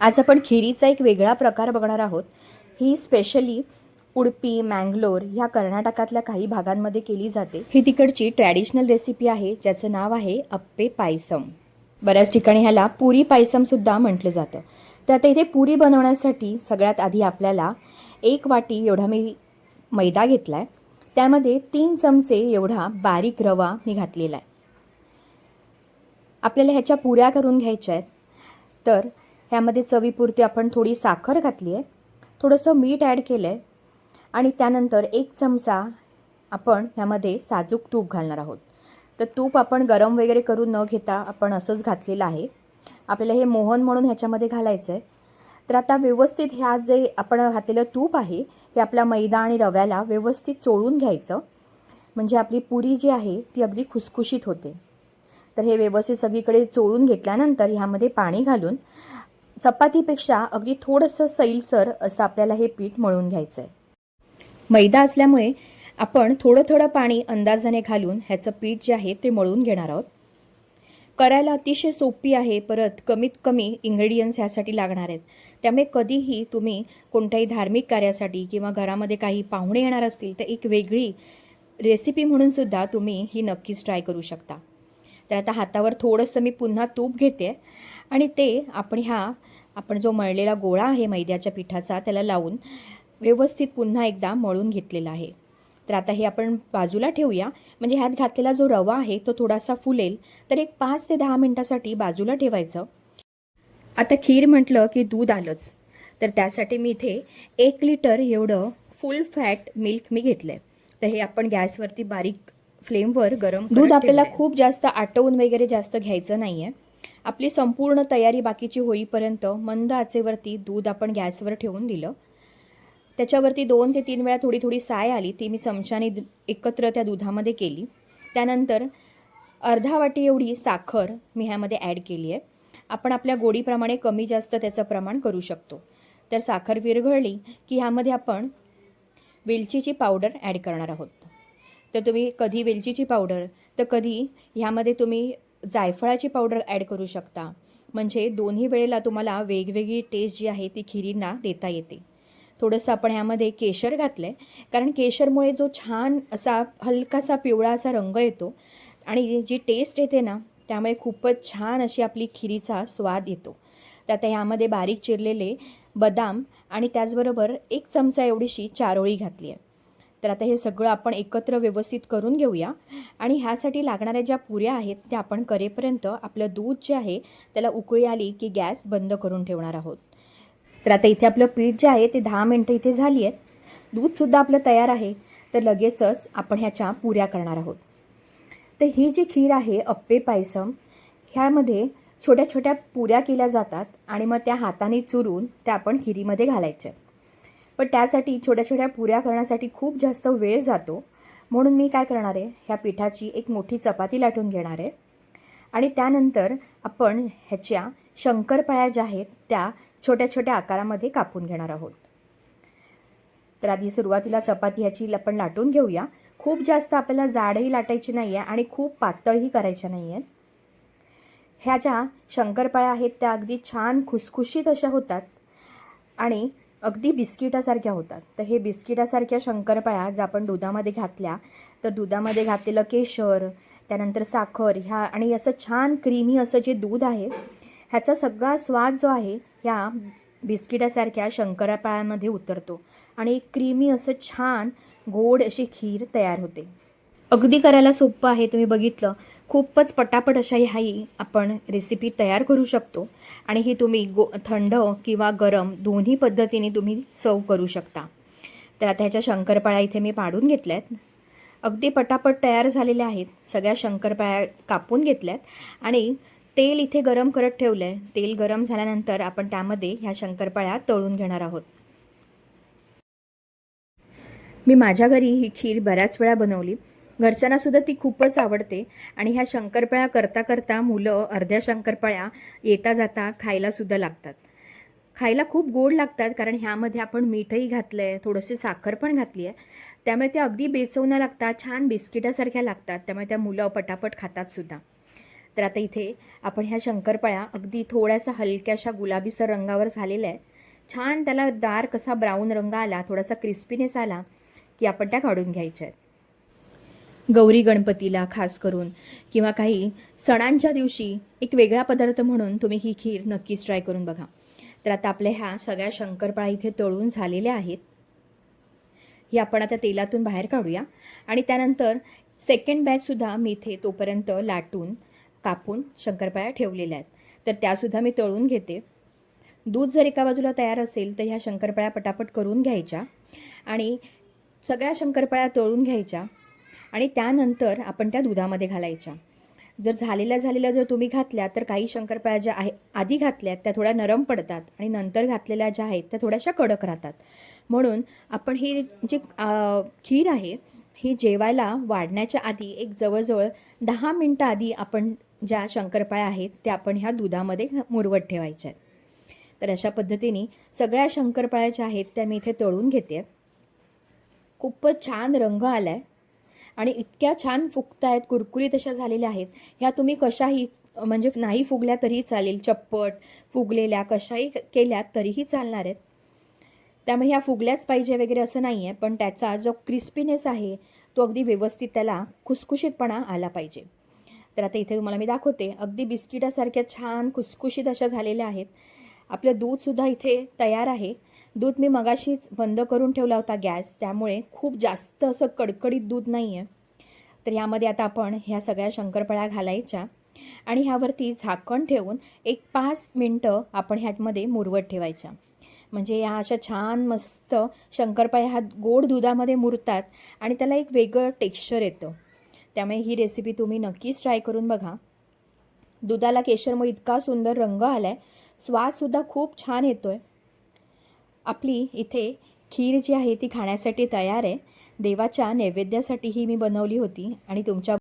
आज आपण खिरीचा एक वेगळा प्रकार बघणार आहोत. ही स्पेशली उडपी मँगलोर ह्या कर्नाटकातल्या काही भागांमध्ये केली जाते. ही तिकडची ट्रॅडिशनल रेसिपी आहे ज्याचं नाव आहे अप्पे पायसम. बऱ्याच ठिकाणी ह्याला पुरी पायसमसुद्धा म्हटलं जातं. तर आता इथे पुरी बनवण्यासाठी सगळ्यात आधी आपल्याला एक वाटी एवढा मी मैदा घेतला आहे त्यामध्ये तीन चमचे एवढा बारीक रवा मी घातलेला आहे. आपल्याला ह्याच्या पुऱ्या करून घ्यायच्या आहेत. तर ह्यामध्ये चवीपुरती आपण थोडी साखर घातली आहे. थोडंसं मीठ ॲड केलं आहे आणि त्यानंतर एक चमचा आपण ह्यामध्ये साजूक तूप घालणार आहोत. तर तूप आपण गरम वगैरे करून न घेता आपण असंच घातलेलं आहे. आपल्याला हे मोहन म्हणून ह्याच्यामध्ये घालायचं आहे तर आता व्यवस्थित ह्या जे आपण घातलेलं तूप आहे हे आपला मैदा आणि रव्याला व्यवस्थित चोळून घ्यायचं. म्हणजे आपली पुरी जी आहे ती अगदी खुसखुशीत होते. तर हे व्यवस्थित सगळीकडे चोळून घेतल्यानंतर ह्यामध्ये पाणी घालून चपातीपेक्षा अगदी थोडंसं सैलसर असं आपल्याला हे पीठ मळून घ्यायचं आहे मैदा असल्यामुळे आपण थोडं थोडं पाणी अंदाजाने घालून ह्याचं पीठ जे आहे ते मळून घेणार आहोत. करायला अतिशय सोपी आहे परत कमीत कमी इन्ग्रेडियंट्स ह्यासाठी लागणार आहेत. त्यामुळे कधीही तुम्ही कोणत्याही धार्मिक कार्यासाठी किंवा घरामध्ये काही पाहुणे येणार असतील तर एक वेगळी रेसिपी म्हणून सुद्धा तुम्ही ही नक्कीच ट्राय करू शकता. तर आता हातावर थोडंसं मी पुन्हा तूप घेते. आणि ते आपण ह्या आपण जो मळलेला गोळा आहे मैद्याच्या पिठाचा त्याला लावून व्यवस्थित पुन्हा एकदा मळून घेतलेला आहे. तर आता हे आपण बाजूला ठेवूया. म्हणजे ह्यात घातलेला जो रवा आहे तो थोडासा फुलेल. तर एक पाच ते दहा मिनटासाठी बाजूला ठेवायचं. आता खीर म्हटलं की दूध आलंच. तर त्यासाठी मी इथे एक लिटर एवढं फुल फॅट मिल्क मी घेतलं आहे तर हे आपण गॅसवरती बारीक फ्लेमवर गरम दूध आपल्याला खूप जास्त आटवून वगैरे जास्त घ्यायचं नाही आहे आपली संपूर्ण तयारी बाकीची होईपर्यंत मंद आचेवरती दूध आपण गॅसवर ठेवून दिलं. त्याच्यावरती दोन ते तीन वेळा थोडी थोडी साय आली ती मी चमच्याने एकत्र त्या दुधामध्ये केली. त्यानंतर अर्धा वाटी एवढी साखर मी ह्यामध्ये ॲड केली आहे. आपण आपल्या गोडीप्रमाणे कमी जास्त त्याचं प्रमाण करू शकतो. तर साखर विरघळली की ह्यामध्ये आपण वेलचीची पावडर ॲड करणार आहोत. तर तुम्ही कधी वेलचीची पावडर तर कधी ह्यामध्ये तुम्ही जायफळाची पावडर ॲड करू शकता. म्हणजे दोन्ही वेळेला तुम्हाला वेगवेगळी टेस्ट जी आहे ती खिरींना देता येते. थोडंसं आपण ह्यामध्ये केशर घातलं आहे कारण केशरमुळे जो छान असा हलकासा पिवळा असा रंग येतो आणि जी टेस्ट येते ना त्यामुळे खूपच छान अशी आपली खिरीचा स्वाद येतो. तर आता ह्यामध्ये बारीक चिरलेले बदाम आणि त्याचबरोबर एक चमचा एवढीशी चारोळी घातली आहे तर आता हे सगळं आपण एकत्र व्यवस्थित करून घेऊया. आणि ह्यासाठी लागणाऱ्या ज्या पुऱ्या आहेत त्या आपण करेपर्यंत आपलं दूध जे आहे त्याला उकळी आली की गॅस बंद करून ठेवणार आहोत. तर आता इथे आपलं पीठ जे आहे ते दहा मिनटं इथे झाली आहेत. दूधसुद्धा आपलं तयार आहे. तर लगेचच आपण ह्याच्या पुऱ्या करणार आहोत. तर ही जी खीर आहे अप्पे पायसम ह्यामध्ये छोट्या छोट्या पुऱ्या केल्या जातात आणि मग त्या हाताने चुरून त्या आपण खिरीमध्ये घालायच्या. पण त्यासाठी छोट्या छोट्या पुऱ्या करण्यासाठी खूप जास्त वेळ जातो. म्हणून मी काय करणार आहे? ह्या पिठाची एक मोठी चपाती लाटून घेणार आहे. आणि त्यानंतर आपण ह्याच्या शंकरपाळ्या ज्या आहेत त्या छोट्या छोट्या आकारामध्ये कापून घेणार आहोत. तर आधी सुरुवातीला चपाती ह्याची आपण लाटून घेऊया. खूप जास्त आपल्याला जाडही लाटायची नाही आहे आणि खूप पातळही करायच्या नाही आहेत ह्या ज्या शंकरपाळ्या आहेत त्या अगदी छान खुसखुशीत अशा होतात. आणि अगदी बिस्किटासारख्या होतात. तर हे बिस्किटासारख्या शंकरपाळ्या जर आपण दुधामध्ये घातल्या तर दुधामध्ये घातलेलं केशर त्यानंतर साखर ह्या आणि असं छान क्रीमी असं जे दूध आहे ह्याचा सगळा स्वाद जो आहे ह्या बिस्किटासारख्या शंकरपाळ्यामध्ये उतरतो. आणि एक क्रीमी असं छान गोड अशी खीर तयार होते. अगदी करायला सोपं आहे तुम्ही बघितलं. खूपच पटापट अशा ह्याही आपण रेसिपी तयार करू शकतो. आणि ही तुम्ही गो थंड किंवा गरम दोन्ही पद्धतीने तुम्ही सर्व करू शकता. तर आता ह्याच्या शंकरपाळ्या इथे मी पाडून घेतल्या आहेत अगदी पटापट तयार झालेल्या आहेत. सगळ्या शंकरपाळ्या कापून घेतल्यात. आणि तेल इथे गरम करत ठेवलं आहे तेल गरम झाल्यानंतर आपण त्यामध्ये ह्या शंकरपाळ्या तळून घेणार आहोत. मी माझ्या घरी ही खीर बऱ्याच वेळा बनवली. घरच्यांना सुद्धा ती खूपच आवडते. आणि ह्या शंकरपाळ्या करता करता मुलं अर्ध्या शंकरपाळ्या येता जाता खायला सुद्धा लागतात. खायला खूप गोड लागतात कारण ह्यामध्ये आपण मीठही घातलं आहे थोडंशी साखर पण घातली आहे त्यामुळे त्या अगदी बेचवण्या लागतात छान बिस्किटासारख्या लागतात. त्यामुळे त्या मुलं पटापट खातात सुद्धा. तर आता इथे आपण ह्या शंकरपाळ्या अगदी थोड्याशा हलक्याशा गुलाबीसर रंगावर झालेल्या आहेत. छान त्याला डार्क असा ब्राऊन रंग आला थोडासा क्रिस्पीनेस आला की आपण त्या काढून घ्यायच्या आहेत. गौरी गणपतीला खास करून किंवा काही सणांच्या दिवशी एक वेगळा पदार्थ म्हणून तुम्ही ही खीर नक्कीच ट्राय करून बघा. तर आता आपल्या ह्या सगळ्या शंकरपाळ्या इथे तळून झालेल्या आहेत. हे आपण आता तेलातून बाहेर काढूया. आणि त्यानंतर सेकंड बॅचसुद्धा मी इथे तोपर्यंत लाटून कापून शंकरपाळ्या ठेवलेल्या आहेत. तर त्यासुद्धा मी तळून घेते. दूध जर एका बाजूला तयार असेल तर ह्या शंकरपाळ्या पटापट करून घ्यायच्या. आणि सगळ्या शंकरपाळ्या तळून घ्यायच्या. आणि त्यानंतर आपण त्या दुधामध्ये घालायच्या. जर झालेल्या झालेल्या जर तुम्ही घातल्या तर काही शंकरपाळ्या ज्या आहे आधी घातल्यात त्या थोड्या नरम पडतात आणि नंतर घातलेल्या ज्या आहेत त्या थोड्याशा कडक राहतात. म्हणून आपण ही जी खीर आहे ही जेवायला वाढण्याच्या आधी एक जवळजवळ दहा मिनटं आधी आपण ज्या शंकरपाळ्या आहेत त्या आपण ह्या दुधामध्ये मुरवत ठेवायच्या आहेत. तर अशा पद्धतीने सगळ्या शंकरपाळ्या ज्या आहेत त्या मी इथे तळून घेते. खूपच छान रंग आला आहे आणि इतक्या छान फुगता आहेत कुरकुरीत अशा झालेल्या आहेत. ह्या तुम्ही कशाही म्हणजे नाही फुगल्या तरीही चालेल. चप्पट फुगलेल्या कशाही केल्या तरीही चालणार आहेत. त्यामुळे ह्या फुगल्याच पाहिजे वगैरे असं नाही आहे पण त्याचा जो क्रिस्पीनेस आहे तो अगदी व्यवस्थित त्याला खुसखुशीतपणा आला पाहिजे. तर आता इथे तुम्हाला मी दाखवते अगदी बिस्किटासारख्या छान खुसखुशीत अशा झालेल्या आहेत. आपलं दूधसुद्धा इथे तयार आहे. दूध मी मगाशीच बंद करून ठेवला होता गॅस. त्यामुळे खूप जास्त असं कडकडीत दूध नाही आहे तर यामध्ये आता आपण ह्या सगळ्या शंकरपाळ्या घालायच्या आणि ह्यावरती झाकण ठेवून एक पाच मिनटं आपण ह्यामध्ये मुरवत ठेवायच्या. म्हणजे या अशा छान मस्त शंकरपाळ्या ह्या गोड दुधामध्ये मुरतात आणि त्याला एक वेगळं टेक्स्चर येतं. त्यामुळे ही रेसिपी तुम्ही नक्कीच ट्राय करून बघा. दुधाला केशरमुळे इतका सुंदर रंग आला आहे स्वादसुद्धा खूप छान येतो आहे आपली इथे खीर जी आहे ती खाण्यासाठी तयार आहे. देवाच्या नैवेद्यासाठी ही मी बनवली होती आणि तुमच्या